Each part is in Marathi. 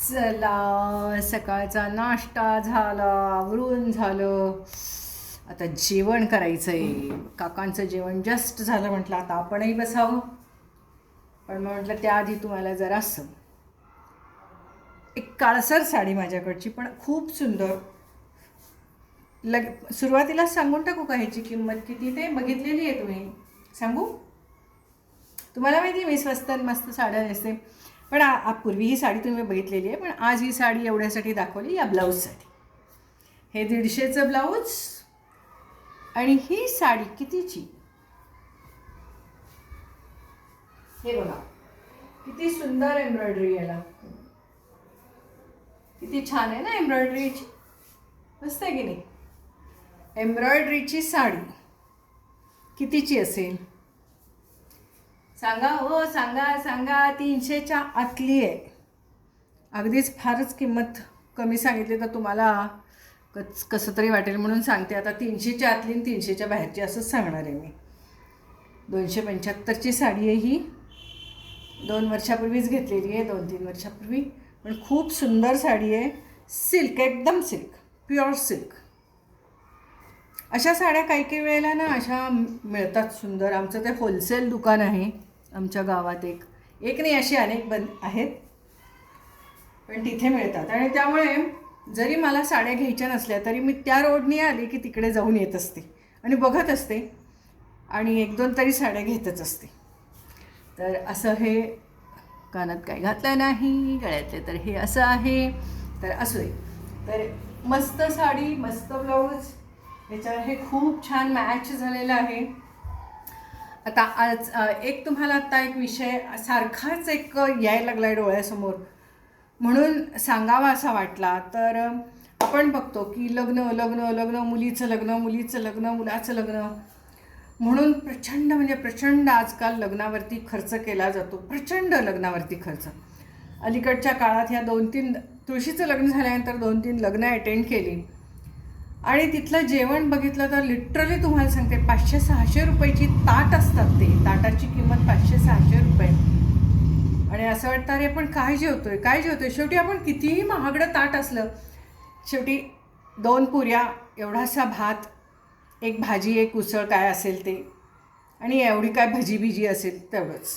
चला सकाळचा नाश्ता झाला आवरून झालं. आता जेवण करायचं आहे काकांचं जेवण जस्ट झालं म्हटलं आता आपणही बसावं. पण मग म्हटलं त्याआधी तुम्हाला जरासं एक काळसर साडी माझ्याकडची पण खूप सुंदर. लग सुरुवातीला सांगून टाकू का ह्याची किंमत किती ते? बघितलेली आहे तुम्ही. सांगू? तुम्हाला माहिती आहे मी स्वस्त आणि मस्त साड्या नेसते. पण आ- पूर्वी ही साडी तुम्ही बघितलेली आहे पण आज ही साडी एवढ्यासाठी दाखवली या ब्लाऊजसाठी. हे दीडशेचं ब्लाऊज आणि ही साडी कितीची? हे बघा. किती सुंदर एम्ब्रॉयडरी याला. किती छान आहे ना एम्ब्रॉयडरीची. मस्त आहे की नाही? एम्ब्रॉयडरीची साडी कितीची असेल? सांगा हो सांगा सांगा तीनशेच्या आतली आहे. अगदीच फारच किंमत कमी सांगितली तर तुम्हाला कच कसं तरी वाटेल म्हणून सांगते. आता तीनशेच्या आतली आणि तीनशेच्या बाहेरची असंच सांगणार आहे मी. दोनशे पंच्याहत्तरची साडी आहे ही. दोन वर्षापूर्वीच घेतलेली आहे दोन तीन वर्षापूर्वी. पण खूप सुंदर साडी आहे. सिल्क एकदम सिल्क प्युअर सिल्क. अशा साड्या काही काही वेळेला ना अशा मिळतात सुंदर. आमचं ते होलसेल दुकान आहे. आमच्या गावात एक एक नाही अशी अनेक बन आहेत. पण तिथे मिळतात. आणि त्यामुळे जरी मला साड्या घ्यायच्या नसल्या तरी मी त्या रोडनी आली की तिकडे जाऊन येत असते. आणि बघत असते. आणि एक दोन तरी साड्या घेतच असते. तर असं हे कानात काय घातलं नाही गळ्यातले तर हे असं आहे. तर असू दे तर मस्त साडी मस्त ब्लाऊज. याच्यावर हे खूप छान मॅच झालेलं आहे. आता आज एक तुम्हाला आत्ता एक विषय सारखाच एक यायला लागला आहे डोळ्यासमोर. म्हणून सांगावा असा वाटला तर आपण बघतो की लग्न लग्न लग्न मुलीचं लग्न मुलीचं लग्न मुलाचं लग्न. म्हणून प्रचंड म्हणजे प्रचंड आजकाल लग्नावरती खर्च केला जातो. प्रचंड लग्नावरती खर्च. अलीकडच्या काळात ह्या दोन तीन तुळशीचं लग्न झाल्यानंतर दोन तीन लग्न अटेंड केली. आणि तिथलं जेवण बघितलं तर लिटरली तुम्हाला सांगते पाचशे सहाशे रुपयाची ताट असते. असतात ते. ताटाची किंमत पाचशे सहाशे रुपये. आणि असं वाटतं अरे आपण काय जेवतोय? काय जेवतोय? शेवटी आपण कितीही महागडं ताट असलं शेवटी दोन पुऱ्या एवढासा भात एक भाजी एक उसळ काय असेल ते. आणि एवढी काय भजी बिजी असेल तेवढंच.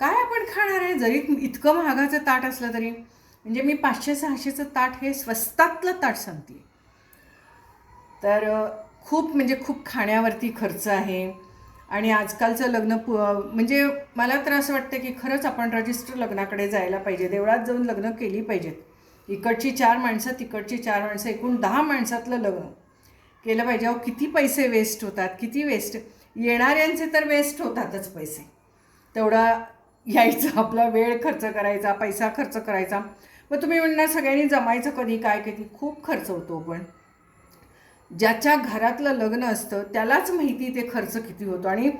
काय आपण खाणार आहे? जरी इतकं महागाचं ताट असलं तरी. म्हणजे मी पाचशे सहाशेचं ताट हे स्वस्तातलं ताट सांगते. तर खूप म्हणजे खूप खाण्यावरती खर्च आहे. आणि आजकालचं लग्न पु म्हणजे मला तर असं वाटतं की खरंच आपण रजिस्टर लग्नाकडे जायला पाहिजे. देवळात जाऊन लग्न केली पाहिजेत. इकडची चार माणसं तिकडची चार माणसं एकूण दहा माणसातलं लग्न केलं पाहिजे. अहो किती पैसे वेस्ट होतात किती वेस्ट येणाऱ्यांचे तर वेस्ट होतातच पैसे. तेवढा यायचा आपला वेळ खर्च करायचा पैसा खर्च करायचा. मग तुम्ही म्हणणार सगळ्यांनी जमायचं कधी काय कधी खूप खर्च होतो पण. ज्याच्या घरातलं लग्न असतं त्यालाच माहिती ते खर्च किती होतो. आणि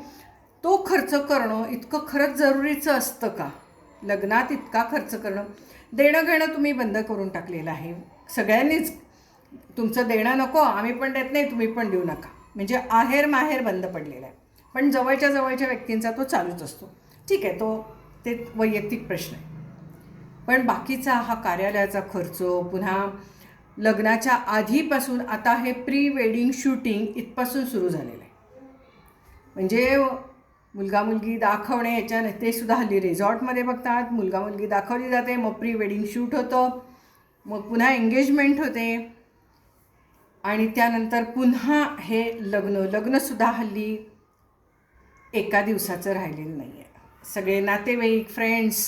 तो खर्च करणं इतकं खरंच जरुरीचं असतं का? लग्नात इतका खर्च करणं. देणं घेणं तुम्ही बंद करून टाकलेलं आहे. सगळ्यांनीच तुमचं देणं नको आम्ही पण देत नाही तुम्ही पण देऊ नका. म्हणजे आहेर माहेर बंद पडलेला आहे. पण जवळच्या जवळच्या व्यक्तींचा तो चालूच असतो. ठीक आहे तो ते वैयक्तिक प्रश्न आहे. पण बाकीचा हा कार्यालयाचा खर्च पुन्हा लग्नाच्या आधीपासून आता हे प्री वेडिंग शूटिंग इथपासून सुरू झालेलं आहे. म्हणजे मुलगा मुलगी दाखवणे याच्याने ते सुद्धा हल्ली रिझॉर्टमध्ये बघतात. मुलगा मुलगी दाखवली जाते मग प्री वेडिंग शूट होतं मग पुन्हा एंगेजमेंट होते. आणि त्यानंतर पुन्हा हे लग्न लग्नसुद्धा हल्ली एका दिवसाचं राहिलेलं नाही आहे सगळे नातेवाईक फ्रेंड्स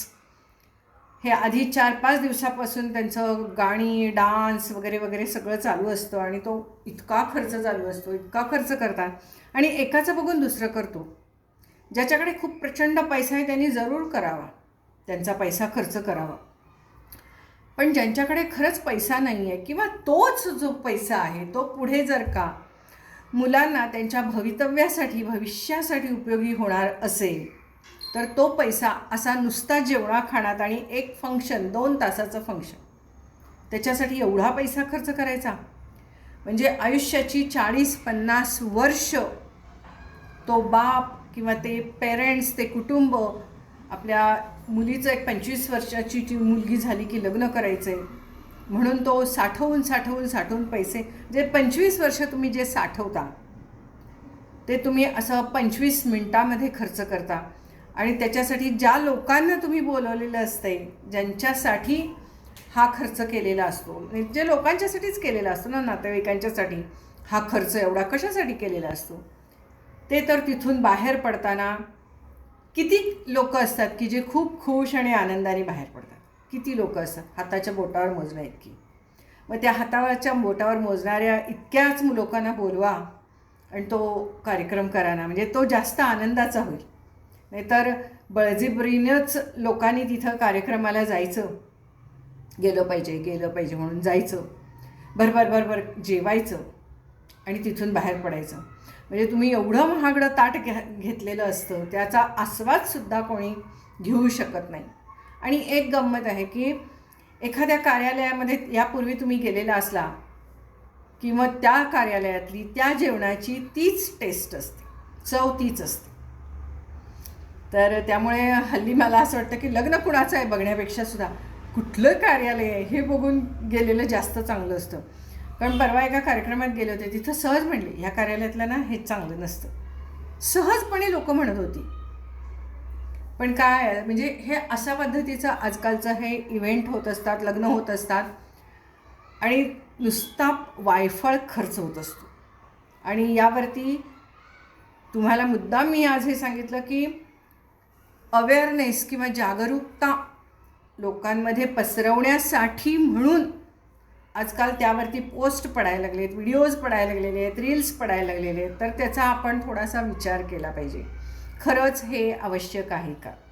हे आधी चार पाच दिवसापासून त्यांचं गाणी डान्स वगैरे वगैरे सगळं चालू असतं आणि तो इतका खर्च चालू असतो इतका खर्च करतात. आणि एकाचं बघून दुसरं करतो. ज्याच्याकडे खूप प्रचंड पैसा आहे त्यांनी जरूर करावा. त्यांचा पैसा खर्च करावा. पण ज्यांच्याकडे खरंच पैसा नाही आहे किंवा तोच जो पैसा आहे तो पुढे जर का मुलांना त्यांच्या भवितव्यासाठी भविष्यासाठी उपयोगी होणार असेल तर तो पैसा असा नुसता जेवणा खाण्यात आणि एक फंक्शन दोन तासाचं फंक्शन त्याच्यासाठी एवढा पैसा खर्च करायचा. म्हणजे आयुष्याची चाळीस पन्नास वर्ष तो बाप किंवा ते पेरेंट्स ते कुटुंब आपल्या मुलीचं एक पंचवीस वर्षाची जी मुलगी झाली की लग्न करायचं आहे म्हणून तो साठवून साठवून साठवून पैसे जे पंचवीस वर्ष तुम्ही जे साठवता ते तुम्ही असं पंचवीस मिनटामध्ये खर्च करता. आणि त्याच्यासाठी ज्या लोकांना तुम्ही बोलवलेलं असतंय ज्यांच्यासाठी हा खर्च केलेला असतो म्हणजे जे लोकांच्यासाठीच केलेला असतो ना नातेवाईकांच्यासाठी हा खर्च एवढा कशासाठी केलेला असतो? ते तर तिथून बाहेर पडताना किती लोक असतात की जे खूप खुश आणि आनंदाने बाहेर पडतात? किती लोक असतात? हाताच्या बोटावर मोजण्या इतकी. मग त्या हातावरच्या बोटावर मोजणाऱ्या इतक्याच लोकांना बोलवा आणि तो कार्यक्रम करा ना. म्हणजे तो जास्त आनंदाचा होईल. नाहीतर बळजबरीनंच लोकांनी तिथं कार्यक्रमाला जायचं. गेलं पाहिजे गेलं पाहिजे म्हणून जायचं. भरभर भरभर जेवायचं आणि तिथून बाहेर पडायचं. म्हणजे तुम्ही एवढं महागडं ताट घ्या घेतलेलं असतं त्याचा आस्वादसुद्धा कोणी घेऊ शकत नाही. आणि एक गंमत आहे की एखाद्या कार्यालयामध्ये यापूर्वी तुम्ही गेलेला असला किंवा त्या कार्यालयातली त्या जेवणाची तीच टेस्ट असते. चव तीच असते. तर त्यामुळे हल्ली मला असं वाटतं की लग्न कुणाचं आहे बघण्यापेक्षा सुद्धा कुठलं कार्यालय आहे हे बघून गेलेलं जास्त चांगलं असतं. कारण परवा एका कार्यक्रमात गेले होते तिथं सहज म्हणले ह्या कार्यालयातलं ना हे चांगलं नसतं. सहजपणे लोक म्हणत होती. पण काय म्हणजे हे अशा पद्धतीचं आजकालचं हे इव्हेंट होत असतात लग्न होत असतात आणि नुसता वायफळ खर्च होत असतो. आणि यावरती तुम्हाला मुद्दाम मी आज हे सांगितलं की अवेअरनेस किंवा जागरूकता लोकांमध्ये पसरवण्यासाठी म्हणून आजकाल त्यावरती पोस्ट पडायला लागले आहेत व्हिडिओज पडायला लागलेले आहेत रील्स पडायला लागलेले आहेत. तर त्याचा आपण थोडासा विचार केला पाहिजे. खरंच हे आवश्यक आहे का?